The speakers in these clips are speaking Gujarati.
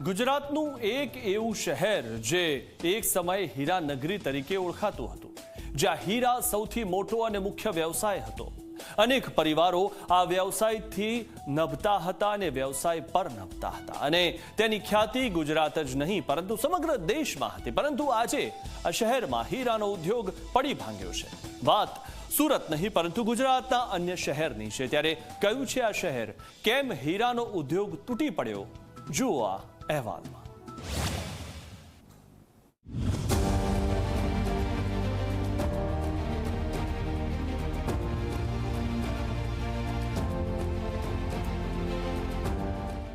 ગુજરાતનું એક એવું શહેર જે એક સમયે હીરા નગરી તરીકે ઓળખાતું હતું, જ્યાં હીરા સૌથી મોટો અને મુખ્ય વ્યવસાય હતો. અનેક પરિવારો આ વ્યવસાયથી નભતા હતા અને વ્યવસાય પર નભતા હતા. અને તેની ખ્યાતિ ગુજરાત જ નહીં, પરંતુ સમગ્ર દેશમાં હતી. પરંતુ આજે આ શહેરમાં હીરાનો ઉદ્યોગ પડી ભાંગ્યો છે. વાત સુરત નહીં, પરંતુ ગુજરાતના અન્ય શહેરની છે. ત્યારે કયું છે આ શહેર? કેમ હીરાનો ઉદ્યોગ તૂટી પડ્યો? જુઓ આ અહેવાલમાં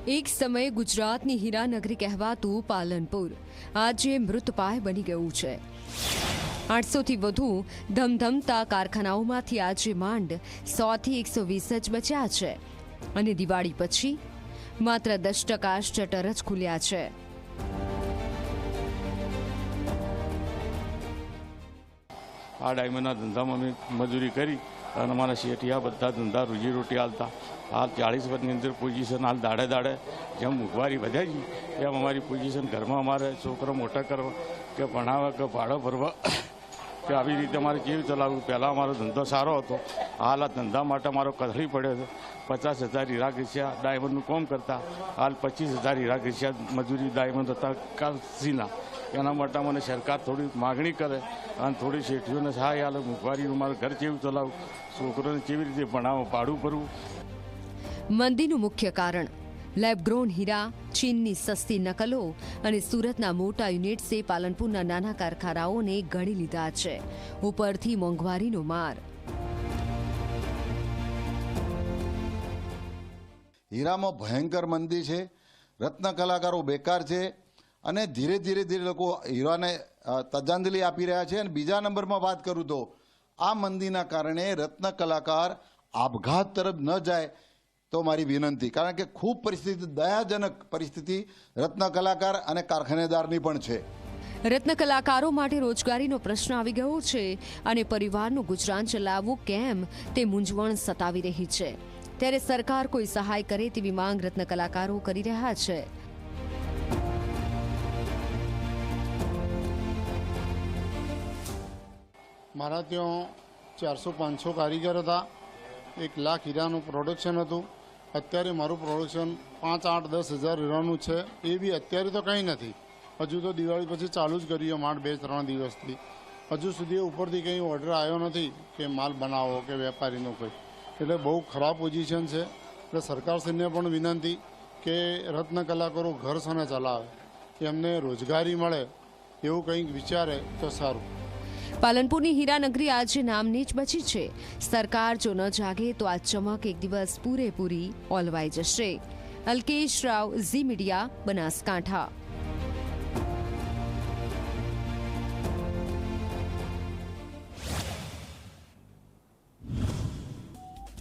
એક સમયે ગુજરાતની હીરાનગરી કહેવાતું પાલનપુર આજે મૃતપાય બની ગયું છે. આઠસોથી વધુ ધમધમતા કારખાનાઓમાંથી આજે માંડ સોથી એકસો વીસ જ બચ્યા છે. અને દિવાળી પછી માત્ર દસ ટકા શટર જ ખુલ્યા છે. આ ડાયમંડના ધંધામાં અમે મજૂરી કરી અને અમારા શેઠિયા બધા ધંધા રોજીરોટી હાલતા. હાલ ચાળીસ વર્ષની અંદર પોઝિશન હાલ દાડે દાડે જેમ મોંઘવારી વધે છે, એમ અમારી પોઝિશન ઘરમાં અમારે છોકરો મોટા કરવા કે ભણાવવા કે ભાડો ભરવા કે આવી રીતે અમારે કેવી ચલાવવું પહેલાં અમારો ધંધો સારો હતો. હાલ આ ધંધા માટે મારો કથળી પડ્યો છે. પચાસ હજાર હીરા ઘસ્યા ડાયમંડનું કોમ કરતા. હાલ પચીસ હજાર હીરા ઘસ્યા મજૂરી ડાયમંડ હતા કાશીના એના માટે મને સરકાર થોડી માગણી કરે અને થોડી શેઠીઓને સહાય હાલે મોંઘવારીનું મારું ઘર કેવું ચલાવું? છોકરોને કેવી રીતે ભણાવો ભાડું ભરવું? મંદીનું મુખ્ય કારણ લેબગ્રોન હીરા, ચીનની સસ્તી નકલો અને સુરતના મોટા યુનિટ્સે પાલનપુરના નાના કારખાનાઓને ગળી લીધા છે. ઉપરથી મોંઘવારીનો માર. હીરામાં ભયંકર મંદી છે, રત્ન કલાકારો બેકાર છે અને ધીરે ધીરે ધીરે લોકો હીરાને તજાંજલિ આપી રહ્યા છે. અને બીજા નંબરમાં વાત કરું તો, આ મંદીના કારણે રત્ન કલાકાર આપઘાત તરફ ન જાય તો મારી વિનંતી કારણ કે ખૂબ પરિસ્થિતિ દયાજનક પરિસ્થિતિ રત્ન કલાકાર અને કારખાનેદારની પણ છે. રત્ન કલાકારો માટે રોજગારીનો પ્રશ્ન આવી ગયો છે અને પરિવારનું ગુજરાન ચલાવવું કેમ તે મૂંઝવણ સતાવી રહી છે. ત્યારે સરકાર કોઈ સહાય કરે તેવી માંગ રત્ન કલાકારો કરી રહ્યા છે. મારા ત્યાં ચારસો પાંચસો કારીગર હતા. એક લાખ હીરાનું પ્રોડક્શન હતું. અત્યારે મારું પ્રોડક્શન પાંચ, આઠ, દસ હજાર હીરાનું છે. એ બી અત્યારે તો કંઈ નથી. હજુ તો દિવાળી પછી ચાલુ જ કર્યું માળ બે, ત્રણ દિવસથી. હજુ સુધી ઉપરથી કંઈ ઓર્ડર આવ્યો નથી કે માલ બનાવો કે વેપારીનો કોઈ. એટલે બહુ ખરાબ પોઝિશન છે. એટલે સરકારશ્રીને પણ વિનંતી કે રત્ન કલાકારો ઘર સને ચલાવે. એમને રોજગારી મળે એવું કંઈક વિચારે તો સારું. પાલનપુરની હીરાનગરી આજે નામની જ બચી છે. સરકાર જો ન જાગે તો આ ચમક એક દિવસ પૂરેપૂરી ઓલવાઈ જશે. Alkesh Rao, Zee media, Banaskantha.